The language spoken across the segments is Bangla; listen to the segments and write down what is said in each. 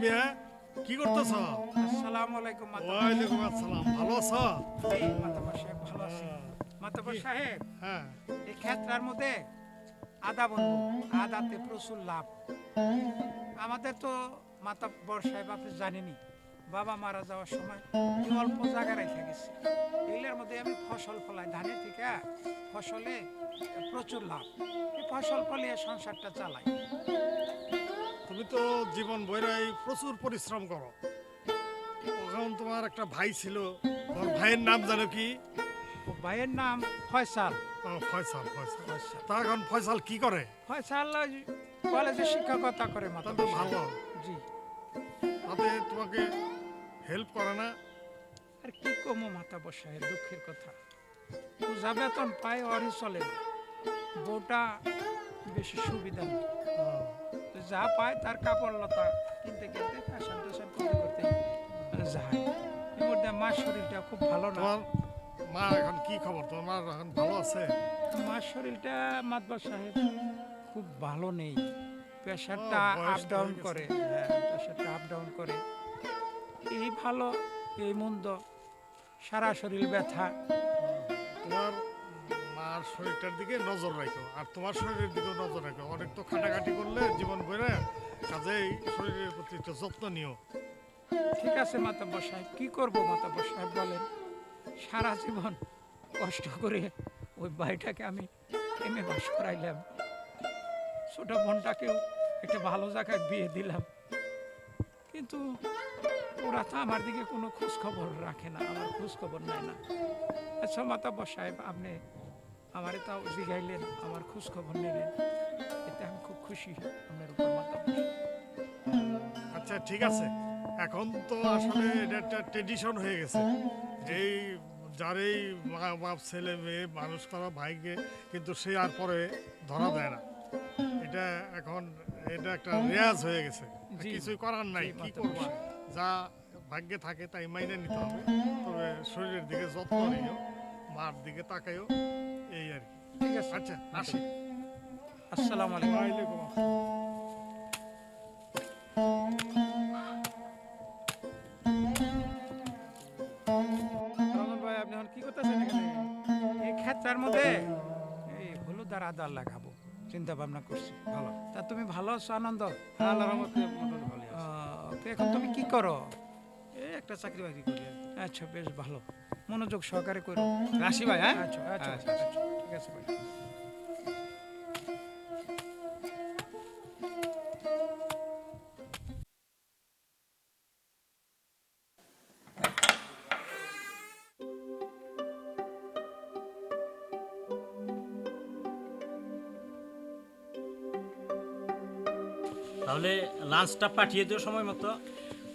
মিয়া কি করতেছ? আসসালামু আলাইকুম ওয়ালাইকুম আসসালাম ভালো আছো? সাহেব ভালো আছি। সাহেব হ্যাঁ। এই ক্ষেত্রার মধ্যে আদা বন্ধু আদাতে প্রচুর লাভ। আমাদের তো মাতা বর সাহেব আপনি জানেনই বাবা মারা যাওয়ার সময় অল্প জায়গা রেখে গেছে? এগুলোর মধ্যে আমি ফসল ফলাই। ধানের থেকে ফসলে প্রচুর লাভ। এই ফসল ফলিয়ে সংসারটা চালাই। তুমি তো জীবন বইরাই প্রচুর পরিশ্রম করো। এখন তোমার একটা ভাই ছিল তোমার ভাইয়ের নাম জানো কি? ভাইয়ের নাম ফয়সাল। ফয়সাল ফয়সাল। তা এখন ফয়সাল কি করে? ফয়সাল কলেজে শিক্ষকতা করে মাতা তো ভালো। জি। তাতে তোমাকে হেল্প করে না। আর কি কমো মাতা বসায় দুঃখের কথা? পূজা বেতন পায় অরে চলে বউটা বেশি সুবিধা যা পায় তার কাপড় লতা কিনতে কিনতে ফ্যাশন ট্যাশন করতে করতে যায়। এর মধ্যে মার শরীরটা খুব ভালো না। মা এখন কি খবর? তোমার মা এখন ভালো আছে? মার শরীরটা মাতবার সাহেব খুব ভালো নেই। প্রেশারটা আপ ডাউন করে। হ্যাঁ প্রেশারটা আপ ডাউন করে। এই ভালো এই মন্দ সারা শরীর ব্যথা। তোমার মার শরীরটার দিকে নজর রাখো আর তোমার শরীরের দিকেও নজর রাখো। অনেক তো খাটাখাটি করলে জীবন বইরা কাজেই শরীরের প্রতি একটু যত্ন নিও। ঠিক আছে মাতাব্বর সাহেব। কি করব মাতাব্বর সাহেব বলেন? সারা জীবন কষ্ট করে ওই বাড়িটাকে আমি এমএ বাস করাইলাম। ছোট বোনটাকেও একটা ভালো জায়গায় বিয়ে দিলাম। কিন্তু ওরা তো আমার দিকে কোনো খোঁজ খবর রাখে না, আমার খোঁজ খবর নেয় না। আচ্ছা মাতাব্বর সাহেব আপনি আমারে তাও জিগাইলেন, আমার খোঁজ খবর নিলেন। এতে আমি খুব খুশি, আপনার উপর আচ্ছা ঠিক আছে। এখন তো আসলে এটা একটা ট্রেডিশন হয়ে গেছে। যেই যার এই মা- বাপ, ছেলে, মেয়ে, মানুষ করা ভাইকে কিন্তু সে আর পরে ধরা দেয় না। এটা এখন, এটা একটা রেয়াজ হয়ে গেছে। কিছুই করার নাই কি করবা? যা ভাগ্যে থাকে তাই মাইনে নিতে হবে। তবে শরীরের দিকে যত্ন নিও মার দিকে তাকাইও এই আর কি। ঠিক আছে। আচ্ছা আসি। আসসালামু আলাইকুম। ওয়ালাইকুম। রমন ভাই আপনি এখন কি করতেছেন এখানে? এই ক্ষেত্রের মধ্যে? এই হলুদ আর আদা লাগাবো। চিন্তা ভাবনা করছি। ভালো। তা তুমি ভালো আছো আনন্দ? আল্লাহর রহমতে মোটামুটি ভালো এখন তুমি কি করো? এই একটা চাকরি বাকরি করি আর কি। আচ্ছা বেশ ভালো। মনোযোগ সহকারে করো। রাশি ভাই হ্যাঁ? আচ্ছা আচ্ছা আচ্ছা, আচ্ছা ঠিক আছে ভাই। তাহলে লাঞ্চটা পাঠিয়ে দিও সময় মতো।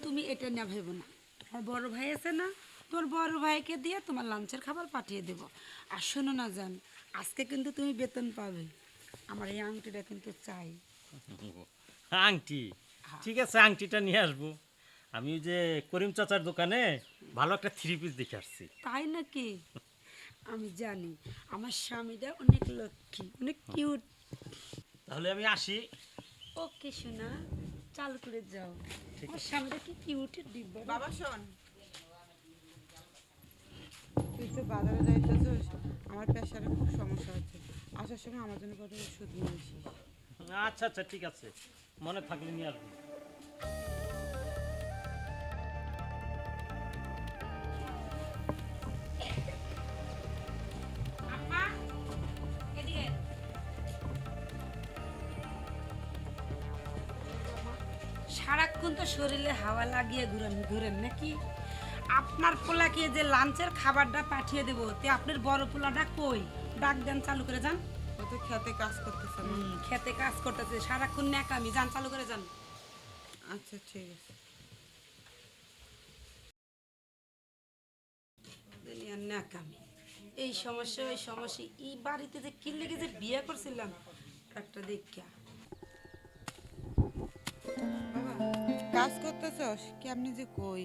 তুমি এটা না ভেবো না। তোমার বড় ভাই আছে না তোমার বড় ভাইকে দিয়ে তোমার লাঞ্চের খাবার পাঠিয়ে দেবো। আর শোনো না জান আজকে কিন্তু তুমি বেতন পাবে। আমার এই আংটিটা কিন্তু চাই। আংটি? ঠিক আছে আংটিটা নিয়ে আসব। আমি ওই যে করিম চাচার দোকানে ভালো একটা থ্রি পিস দেখে আসছি। তাই নাকি? আমি জানি আমার স্বামীটা অনেক লক্ষ্মী অনেক কিউট তাহলে আমি আসি। ওকে সোনা চালু করে যাও। আমার সামনে কি উঠে ডিব্বা বাবা শোন। তুই তো বাজারে যাইতেছিস আমার প্রেশারে খুব সমস্যা হচ্ছে। আসার সময় আমার জন্য কত ওষুধ নিয়ে আসিস? আচ্ছা আচ্ছা ঠিক আছে। মনে থাকলে নিয়ে আসব। সারাক্ষণ তো শরীরে হাওয়া লাগিয়ে ঘুরেন ঘুরেন নাকি? আপনার পোলাকে যে লাঞ্চের খাবারটা পাঠিয়ে দেবো তে আপনার বড় পোলাটা কই? ডাক দেন চালু করে যান। ও তো খেতে কাজ করতেছে খেতে কাজ করতেছে সারাক্ষণ ন্যাকামি। যান চালু করে যান। আচ্ছা ঠিক আছে। ন্যাকামি। এই সমস্যা ওই সমস্যা। এই বাড়িতে যে কি লেগে যে বিয়ে করছিলাম একটা দেখা কাজ করতেছস? কেমনি যে কই?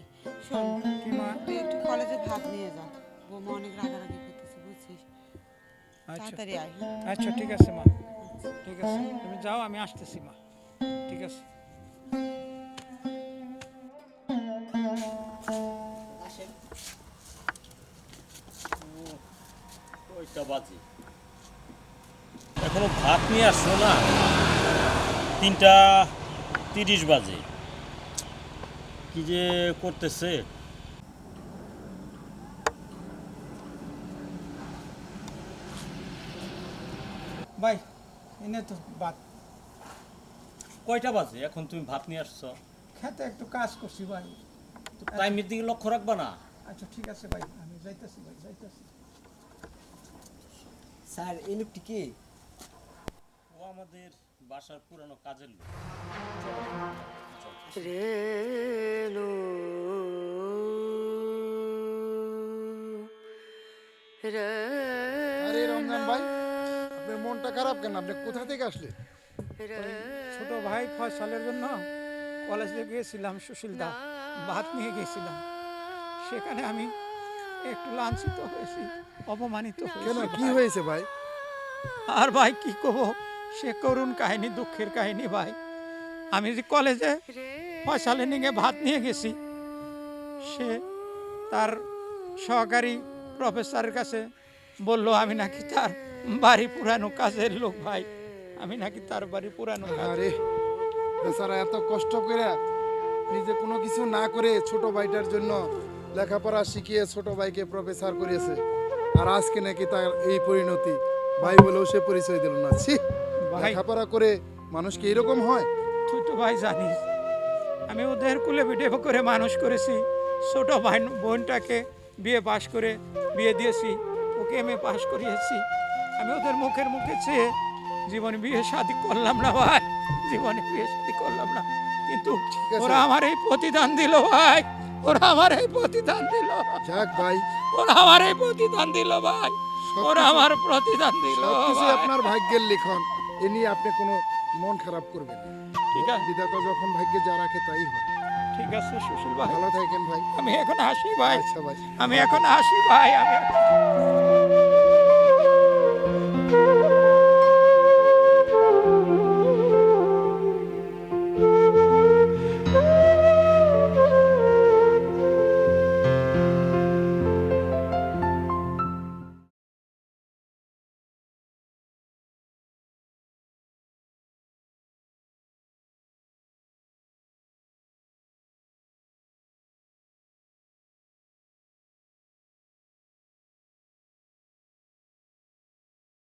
হ্যাঁ। তুই একটু কলেজে ভাত নিয়ে যা। বৌমা অনেক রাগারাগি করতেছে বুঝছিস? আচ্ছা। তাড়াতাড়ি আয় হ্যাঁ? আচ্ছা ঠিক আছে মা। ঠিক আছে। তুমি যাও আমি আসতেছি মা। ঠিক আছে। এখনও ভাত নিয়ে আসছো না? তিনটা তিরিশ বাজে। কি যে করতেছে? ভাই এনে তো বাদ কয়টা বাজে? এখন তুমি ভাত নিয়ে আসছো। খেতে একটু কাজ করছি ভাই। টাইমের দিকে লক্ষ্য রাখবা না? আচ্ছা ঠিক আছে ভাই আমি যাইতেছি ভাই যাইতেছি। স্যার এই লোকটি কি? ও আমাদের বাসার পুরানো কাজের লোক। আরে রমজান ভাই আপনার মনটা খারাপ কেন? আপনি কোথা থেকে আসলে ছোট ভাই ফয়সালের জন্য কলেজে গিয়েছিলাম সুশীলদা ভাত নিয়ে গিয়েছিলাম। সেখানে আমি একটু লাঞ্ছিত হয়েছি অপমানিত কেন? কি হয়েছে ভাই? আর ভাই কি কব সে করুণ কাহিনী দুঃখের কাহিনী ভাই। আমি যে কলেজে ফয়সালে নিয়ে ভাত নিয়ে গেছি সে তার সহকারী প্রফেসরের কাছে বলল আমি নাকি তার বাড়ি পুরানো কাজের লোক ভাই। আমি নাকি তার বাড়ি পুরানো আরে বেচারা এত কষ্ট করে নিজে কোনো কিছু না করে ছোট ভাইটার জন্য লেখাপড়া শিখিয়ে ছোট ভাইকে প্রফেসর করিয়েছে। আর আজকে নাকি তার এই পরিণতি। ভাই বলেও সে পরিচয় দিল না। ছি লেখাপড়া করে মানুষ কি এরকম হয়? তুই তো ভাই জানিস আমি ওদের কুলে পিঠে করে মানুষ করেছি। ছোট ভাই বোনটাকে বিয়ে পাশ করে বিয়ে দিয়েছি ওকে এম এ পাশ করিয়েছি। আমি ওদের মুখের মুখে চেয়ে জীবনে বিয়ে শাদি করলাম না ভাই জীবনে বিয়ে শাদি করলাম না। কিন্তু ওরা আমার এই প্রতিদান দিল ভাই ওরা আমার এই প্রতিদান দিল। যাক ভাই। ওরা আমার এই প্রতিদান দিল ভাই ওরা আমার প্রতিদান দিল আপনার ভাগ্যের লিখন এ নিয়ে আপনি কোনো মন খারাপ করবেন। ঠিক আছে। বিধাতা যখন ভাগ্যে যা রাখে তাই হয়। ঠিক আছে সুশীল ভাই ভালো থাকেন ভাই। আমি এখন হাসি ভাই। আচ্ছা ভাই। আমি এখন হাসি ভাই আমি